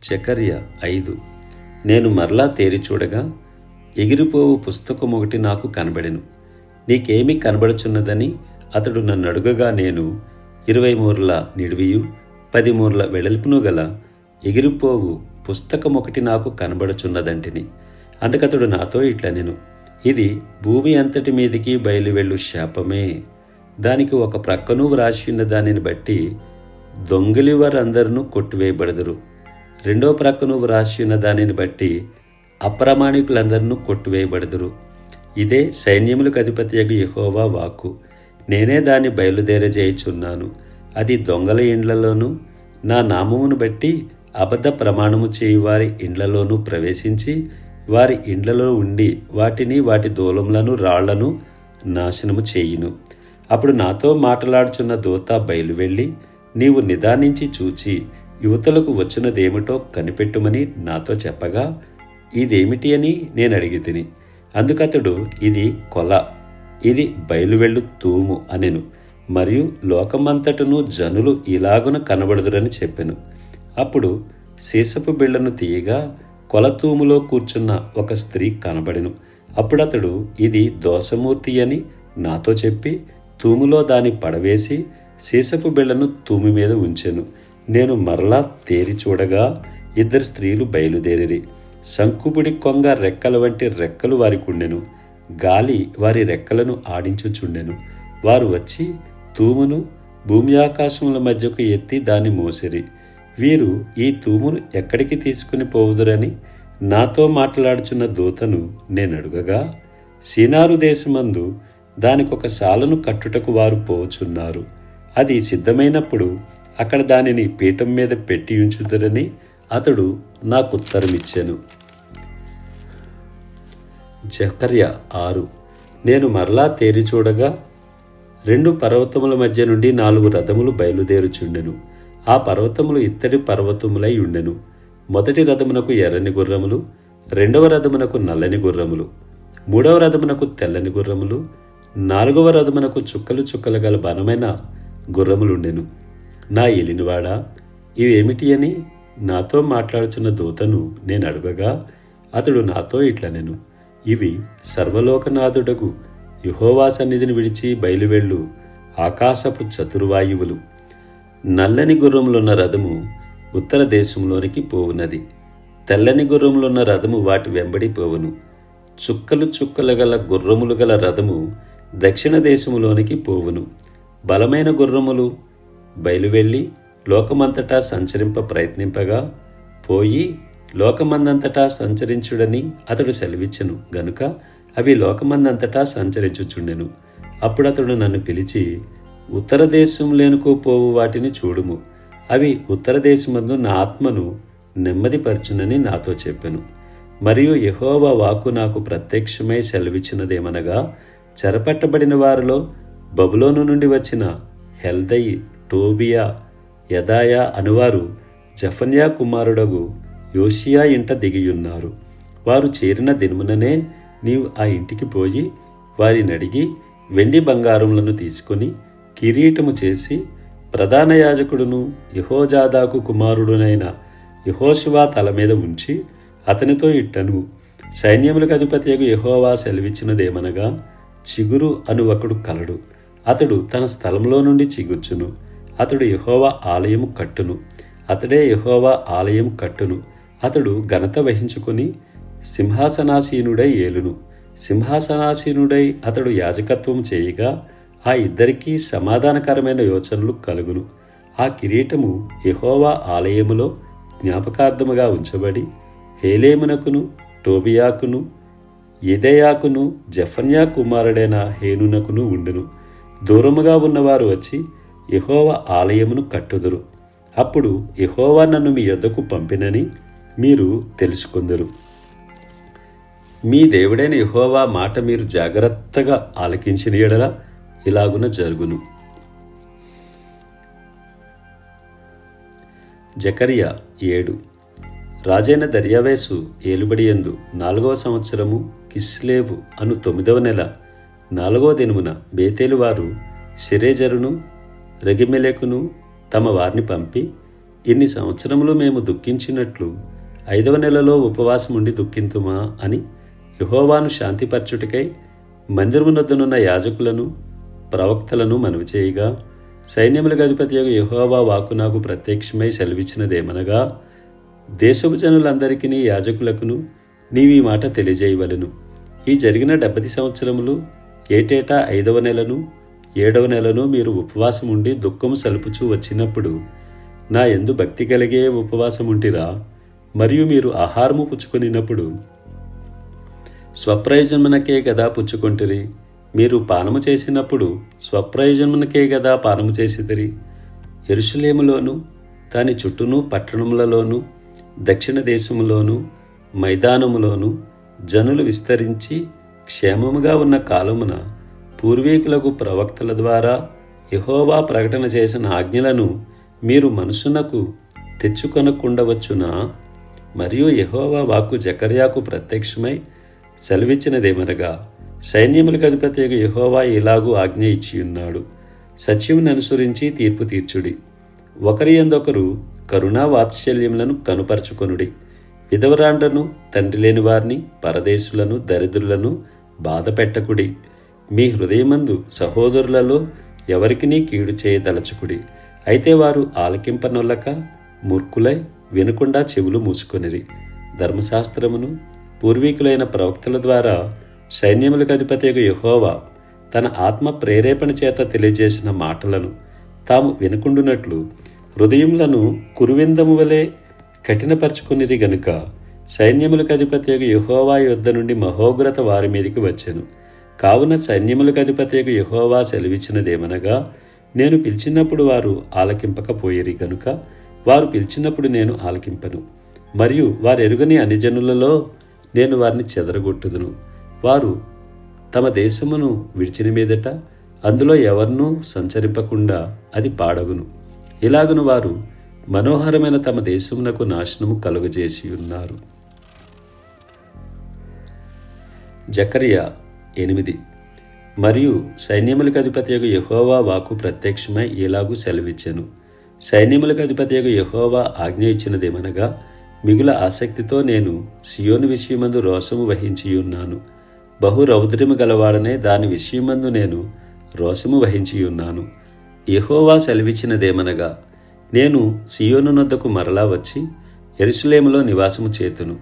చకర్య ఐదు. నేను మరలా తేరి చూడగా ఎగిరిపోవు పుస్తకం ఒకటి నాకు కనబడెను. నీకేమి కనబడుచున్నదని అతడు నన్ను అడుగగా నేను ఇరవై మూరల నిడివియు పది మూరల వెడల్పును గల ఎగిరిపోవు పుస్తకం ఒకటి నాకు కనబడుచున్నదంటిని. అందుకతడు నాతో ఇట్లా నేను ఇది భూమి అంతటి మీదికి బయలువెళ్ళు శాపమే. దానికి ఒక ప్రక్కను వ్రాసి ఉన్న దానిని బట్టి దొంగలి వారందరూ కొట్టివేయబడదురు. రెండో ప్రక్కను వ్రాసి ఉన్న దానిని బట్టి అప్రమాణికులందరినూ కొట్టువేయబడదురు. ఇదే సైన్యములకు అధిపతియగు యహోవా వాక్కు. నేనే దాన్ని బయలుదేరజేయుచున్నాను. అది దొంగల ఇండ్లలోనూ నా నామమును బట్టి అబద్ధ ప్రమాణము చేయు వారి ఇండ్లలోనూ ప్రవేశించి వారి ఇండ్లలో ఉండి వాటిని వాటి దూలములను రాళ్ళను నాశనము చేయును. అప్పుడు నాతో మాట్లాడుచున్న దూత బయలువెళ్ళి నీవు నిదానించి చూచి యువతలకు వచ్చినదేమిటో కనిపెట్టుమని నాతో చెప్పగా ఇదేమిటి అని నేను అడిగి తిని అందుకతడు ఇది కొల ఇది బయలువెళ్ళు తూము అనెను. మరియు లోకమంతటను జనులు ఇలాగున కనబడుదురని చెప్పెను. అప్పుడు సీసపు బిళ్ళను తీయగా కొలతూములో కూర్చున్న ఒక స్త్రీ కనబడెను. అప్పుడతడు ఇది దోషమూర్తి అని నాతో చెప్పి తూములో దాని పడవేసి సీసపు బిళ్ళను తూము మీద ఉంచెను. నేను మరలా తేరి చూడగా ఇద్దరు స్త్రీలు బయలుదేరిరి. శంకుబుడి కొంగ రెక్కల వంటి రెక్కలు వారికుండెను గాలి వారి రెక్కలను ఆడించుచుండెను వారు వచ్చి తూమును భూమి ఆకాశముల మధ్యకు ఎత్తి దాన్ని మోసిరి. వీరు ఈ తూమును ఎక్కడికి తీసుకుని పోవుదురని నాతో మాట్లాడుచున్న దూతను నేను అడుగగా సీనారు దేశమందు దానికొక శాలను కట్టుటకు వారు పోచున్నారు అది సిద్ధమైనప్పుడు అక్కడ దానిని పీఠం మీద పెట్టి ఉంచుదరని అతడు నాకు ఉత్తరమిచ్చాను. జకర్య ఆరు. నేను మరలా తేరి చూడగా రెండు పర్వతముల మధ్య నుండి నాలుగు రథములు బయలుదేరుచుండెను. ఆ పర్వతములు ఇత్తడి పర్వతములై ఉండెను. మొదటి రథమునకు ఎర్రని గుర్రములు రెండవ రథమునకు నల్లని గుర్రములు మూడవ రథమునకు తెల్లని గుర్రములు నాలుగవ రథమునకు చుక్కలు చుక్కలు గల బలమైన గుర్రములుండెను. నా ఎలినివాడా ఇవేమిటి అని నాతో మాట్లాడుచున్న దూతను నేను అడుగగా అతడు నాతో ఇట్లనెను నేను ఇవి సర్వలోకనాథుడకు యుహోవా సన్నిధిని విడిచి బయలువెళ్ళు ఆకాశపు చతుర్వాయువులు. నల్లని గుర్రములున్న రథము ఉత్తర దేశంలోనికి పోవునది. తెల్లని గుర్రములున్న రథము వాటి వెంబడి పోవును. చుక్కలు చుక్కలు గల గుర్రములు గల రథము దక్షిణ దేశములోనికి పోవును. బలమైన గుర్రములు బయలువెళ్ళి లోకమంతటా సంచరింప ప్రయత్నింపగా పోయి లోకమందంతటా సంచరించుడని అతడు సెలవిచ్చెను. గనుక అవి లోకమందంతటా సంచరించుచుండెను. అప్పుడు అతడు నన్ను పిలిచి ఉత్తర దేశంలోనుకు పోవు వాటిని చూడుము. అవి ఉత్తర దేశమందు నా ఆత్మను నెమ్మదిపరచునని నాతో చెప్పెను. మరియు యహోవ వాక్కు నాకు ప్రత్యక్షమై సెలవిచ్చినదేమనగా చెరపట్టబడిన వారిలో బబులోను నుండి వచ్చిన హెల్దయి టోబియా యదాయా అనువారు జఫన్యా కుమారుడగు యోషియా ఇంట దిగియున్నారు. వారు చేరిన దినముననే నీవు ఆ ఇంటికి పోయి వారిని అడిగి వెండి బంగారములను తీసుకొని కిరీటము చేసి ప్రధాన యాజకుడును యహోజాదాకు కుమారుడునైన యహోశివా తల మీద ఉంచి అతనితో ఇట్టను. సైన్యములకు అధిపతియగు యహోవా సెలవిచ్చినదేమనగా చిగురు అను ఒకడు కలడు. అతడు తన స్థలంలో నుండి చిగుర్చును. అతడు యహోవా ఆలయము కట్టును. అతడే యహోవా ఆలయం కట్టును. అతడు ఘనత వహించుకొని సింహాసనాసీనుడై ఏలును. సింహాసనాసీనుడై అతడు యాజకత్వం చేయగా ఆ ఇద్దరికీ సమాధానకరమైన యోచనలు కలుగును. ఆ కిరీటము యహోవా ఆలయములో జ్ఞాపకార్థముగా ఉంచబడి హేలేమునకును టోబియాకును ఎదయాకును జఫన్యా కుమారుడైన హేనునకును ఉండును. దూరముగా ఉన్నవారు వచ్చి యహోవ ఆలయమును కట్టుదురు. అప్పుడు యహోవా నన్ను మీ యొద్దకు పంపినని మీరు తెలుసుకుందరు. మీ దేవుడైన యహోవా మాట మీరు జాగ్రత్తగా ఆలకించిన ఎడల ఇలాగున జరుగును. జకరియా ఏడు. రాజైన దర్యావేసు ఏలుబడియందు నాలుగవ సంవత్సరము కిస్లేవు అను తొమ్మిదవ నెల నాలుగవ దినమున బేతేలు వారు సిరేజరును రెగిమెలేకును తమ వారిని పంపి ఇన్ని సంవత్సరములు మేము దుఃఖించినట్లు ఐదవ నెలలో ఉపవాసం ఉండి దుఃఖింతుమా? అని యహోవాను శాంతిపరచుటకై మందిరమునొద్దనున్న యాజకులను ప్రవక్తలను మనవి చేయగా సైన్యములకు అధిపతి యహోవా వాకు నాకు ప్రత్యక్షమై సెలవిచ్చినదేమనగా దేశపు జనులందరికీ యాజకులకును నీవి మాట తెలియజేయవలెను. ఈ జరిగిన డెబ్బది సంవత్సరములు ఏటేటా ఐదవ నెలను ఏడవ నెలను మీరు ఉపవాసం ఉండి దుఃఖము సలుపుచూ వచ్చినప్పుడు నా ఎందు భక్తి కలిగే ఉపవాసం ఉంటిరా మరియు మీరు ఆహారము పుచ్చుకొనినప్పుడు స్వప్రయోజనమునకే గదా పుచ్చుకొంటిరి. మీరు పానము చేసినప్పుడు స్వప్రయోజనమునకే గదా పానము చేసిదిరి ఎరుషలేములోను దాని చుట్టూను పట్టణములలోను దక్షిణ దేశములోను మైదానములోను జనులు విస్తరించి క్షేమముగా ఉన్న కాలమున పూర్వీకులకు ప్రవక్తల ద్వారా యహోవా ప్రకటన చేసిన ఆజ్ఞలను మీరు మనసునకు తెచ్చుకొనకుండవచ్చునా? మరియు యహోవా వాక్కు జకర్యాకు ప్రత్యక్షమై సెలవిచ్చినదేమనగా సైన్యములకు అధిపతి యహోవా ఇలాగూ ఆజ్ఞ ఇచ్చి ఉన్నాడు సత్యమును అనుసరించి తీర్పు తీర్చుడి. ఒకరి ఎందొకరు కరుణా వాత్సల్యములను కనుపరచుకొనుడి. విధవరాండ్రను తండ్రి లేని వారిని పరదేశులను దరిద్రులను బాధపెట్టకుడి. మీ హృదయమందు సహోదరులలో ఎవరికినీ కీడు చేయదలచుకుడి. అయితే వారు ఆలకింపనొల్లక మూర్ఖులై వినకుండా చెవులు మూసుకొనిరి. ధర్మశాస్త్రమును పూర్వీకులైన ప్రవక్తల ద్వారా సైన్యములకు అధిపతి యహోవా తన ఆత్మ ప్రేరేపణ చేత తెలియజేసిన మాటలను తాము వినకుండునట్లు హృదయములను కురువిందము వలె కఠినపరుచుకునిరి గనుక సైన్యములకు అధిపతి యహోవా యుద్ధ నుండి మహోగ్రత వారి మీదికి వచ్చాను. కావున సైన్యములకు అధిపతియగు యహోవా సెలవిచ్చినదేమనగా నేను పిలిచినప్పుడు వారు ఆలకింపకపోయేరి గనుక వారు పిలిచినప్పుడు నేను ఆలకింపను. మరియు వారు ఎరుగని అనిజనులలో నేను వారిని చెదరగొట్టుదును. వారు తమ దేశమును విడిచిన మీదట అందులో ఎవరినూ సంచరింపకుండా అది పాడగును. ఇలాగును వారు మనోహరమైన తమ దేశమునకు నాశనము కలుగజేసి ఉన్నారు జకరియా ఎనిమిది. మరియు సైన్యములకు అధిపతి యొక్క యహోవా వాకు ప్రత్యక్షమై ఇలాగూ సెలవిచ్చెను. సైన్యములకు అధిపతి యొక్క యహోవా ఆజ్ఞ ఇచ్చినదేమనగా మిగుల ఆసక్తితో నేను సియోను విషయమందు రోషము వహించి ఉన్నాను. బహు రౌద్రము గలవాడనే దాని విషయమందు నేను రోషము వహించి ఉన్నాను. యహోవా సెలవిచ్చినదేమనగా నేను సియోను నొద్దకు మరలా వచ్చి ఎరుసలేములో నివాసము చేతును.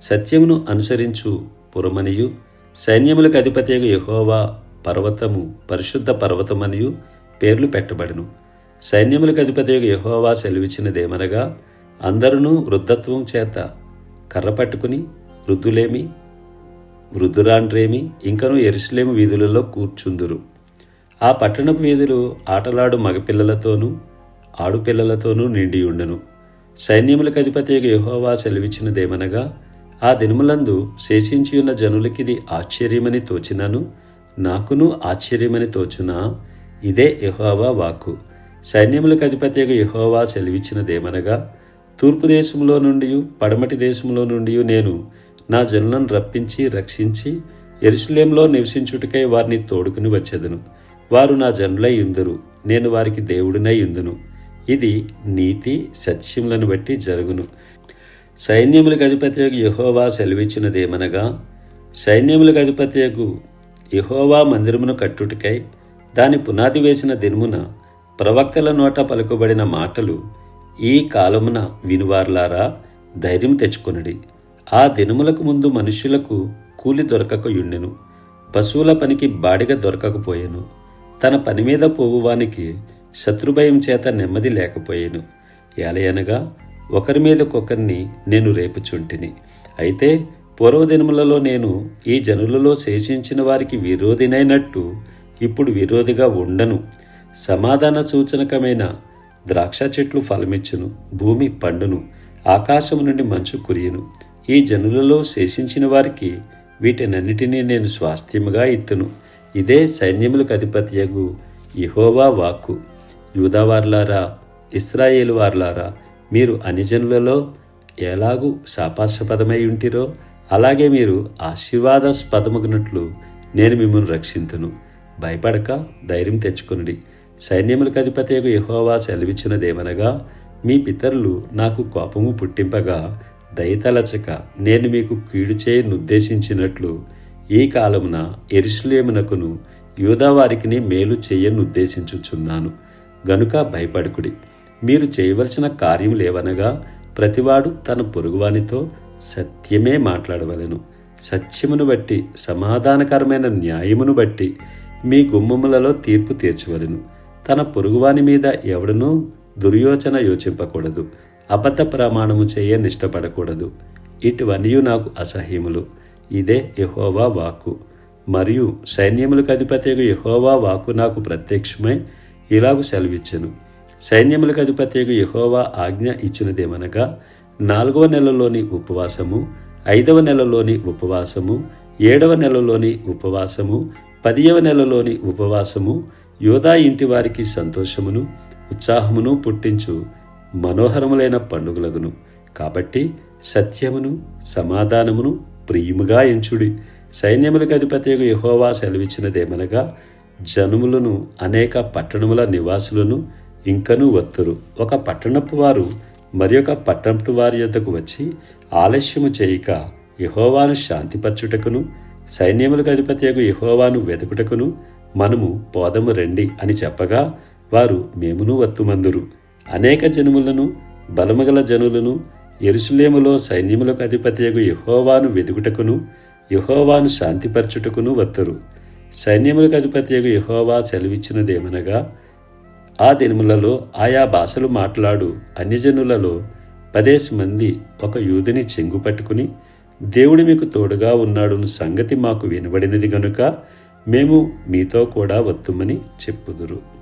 సత్యమును అనుసరించు పురమనియు సైన్యములకు అధిపతి యహోవా పర్వతము పరిశుద్ధ పర్వతమనియు పేర్లు పెట్టబడును. సైన్యములకు అధిపతి యహోవా సెలవిచ్చినదేమనగా అందరూ వృద్ధత్వం చేత కర్ర పట్టుకుని వృద్ధులేమి వృద్ధురాండ్రేమి ఇంకను ఎరుసలేము వీధులలో కూర్చుందురు. ఆ పట్టణపు వీధులు ఆటలాడు మగపిల్లలతోనూ ఆడుపిల్లలతోనూ నిండి ఉండెను. సైన్యములకు అధిపతి యహోవా సెలవిచ్చినదేమనగా ఆ దినములందు శేషించి ఉన్న జనులకిది ఆశ్చర్యమని తోచినను. నాకును ఆశ్చర్యమని తోచునా? ఇదే యహోవా వాక్కు. సైన్యములకు అధిపతి యహోవా సెలవిచ్చినదేమనగా తూర్పు దేశంలో నుండి పడమటి దేశంలో నుండి నేను నా జనులను రప్పించి రక్షించి ఎరుసలేంలో నివసించుటకై వారిని తోడుకుని వచ్చేదను. వారు నా జనులై ఉందురు. నేను వారికి దేవుడినై ఉందును. ఇది నీతి సత్యములను బట్టి జరుగును. సైన్యములకు అధిపత్యకు యహోవా సెలవిచ్చినదేమనగా సైన్యములకు అధిపత్యకు యహోవా మందిరమును కట్టుటికై దాని పునాది వేసిన దినమున ప్రవక్తల నోట పలుకుబడిన మాటలు ఈ కాలమున వినువార్లారా ధైర్యం తెచ్చుకొనడి. ఆ దినములకు ముందు మనుష్యులకు కూలి దొరకకయుండెను పశువుల పనికి బాడిగ దొరకకపోయెను. తన పని మీద పోవువానికి శత్రుభయం చేత నెమ్మది లేకపోయాను. ఏలయనగా ఒకరి మీదకొకరిని నేను రేపుచుంటిని. అయితే పూర్వదినములలో నేను ఈ జనులలో శేషించిన వారికి విరోధినైనట్టు ఇప్పుడు విరోధిగా ఉండను. సమాధాన సూచనకమైన ద్రాక్ష చెట్లు ఫలమిచ్చును భూమి పండును ఆకాశము నుండి మంచు కురియును. ఈ జనులలో శేషించిన వారికి వీటినన్నిటినీ నేను స్వాస్థ్యముగా ఇత్తును. ఇదే సైన్యములకు అధిపతియగు ఇహోవా వాక్కు. యూదావార్లారా ఇస్రాయేలు వార్లారా మీరు అనిజనులలో ఎలాగూ శాపాశపదమై ఉంటిరో అలాగే మీరు ఆశీర్వాదాస్పదమగినట్లు నేను మిమ్మల్ని రక్షింతును. భయపడక ధైర్యం తెచ్చుకొనుడి. సైన్యములకు అధిపతియగు యహోవా సెలవిచ్చినదేమనగా మీ పితరులు నాకు కోపము పుట్టింపగా దయతలచక నేను మీకు కీడు చేయనుద్దేశించినట్లు ఈ కాలమున ఎరుషులేమునకును యూదావారికిని మేలు చేయనుద్దేశించుచున్నాను. గనుక భయపడుకుడి. మీరు చేయవలసిన కార్యములేవనగా ప్రతివాడు తన పొరుగువానితో సత్యమే మాట్లాడవలెను. సత్యమును బట్టి సమాధానకరమైన న్యాయమును బట్టి మీ గుమ్మములలో తీర్పు తీర్చవలెను. తన పొరుగువాని మీద ఎవడనూ దుర్యోచన యోచింపకూడదు. అబద్ధ ప్రమాణము చేయ నిష్టపడకూడదు. ఇటువన్నీ నాకు అసహ్యములు. ఇదే యహోవా వాక్కు. మరియు సైన్యములకు అధిపతియగు యహోవా వాక్కు నాకు ప్రత్యక్షమై ఇలాగు సెలవిచ్చెను. సైన్యములకు అధిపతియగు యహోవా ఆజ్ఞ ఇచ్చినదేమనగా నాలుగవ నెలలోని ఉపవాసము ఐదవ నెలలోని ఉపవాసము ఏడవ నెలలోని ఉపవాసము పదియవ నెలలోని ఉపవాసము యోధా ఇంటి వారికి సంతోషమును ఉత్సాహమును పుట్టించు మనోహరములైన పండుగలగును. కాబట్టి సత్యమును సమాధానమును ప్రియముగా ఎంచుడి. సైన్యములకు అధిపతియగు యహోవా సెలవిచ్చినదేమనగా జనములను అనేక పట్టణముల నివాసులను ఇంకనూ వత్తురు. ఒక పట్టణపు వారు మరి ఒక పట్టణపు వారి యొద్దకు వచ్చి ఆలస్యము చేయక యహోవాను శాంతిపరచుటకును సైన్యములకు అధిపతియగు యహోవాను వెతుకుటకును మనము పోదము రండి అని చెప్పగా వారు మేమును వత్తుమందురు. అనేక జనములను బలమగల జనులను ఎరుసలేములో సైన్యములకు అధిపతియగు యహోవాను వెదుగుటకును యహోవాను శాంతిపరచుటకును వత్తరు. సైన్యములకు అధిపతియగు యహోవా సెలవిచ్చినదేమనగా ఆ దినములలో ఆయా భాషలు మాట్లాడు అన్యజనులలో పదేసి మంది ఒక యూదుని చెంగు పట్టుకుని దేవుడు మీకు తోడుగా ఉన్నాడున్న సంగతి మాకు వినబడినది గనుక మేము మీతో కూడా వత్తుమని చెప్పుదురు.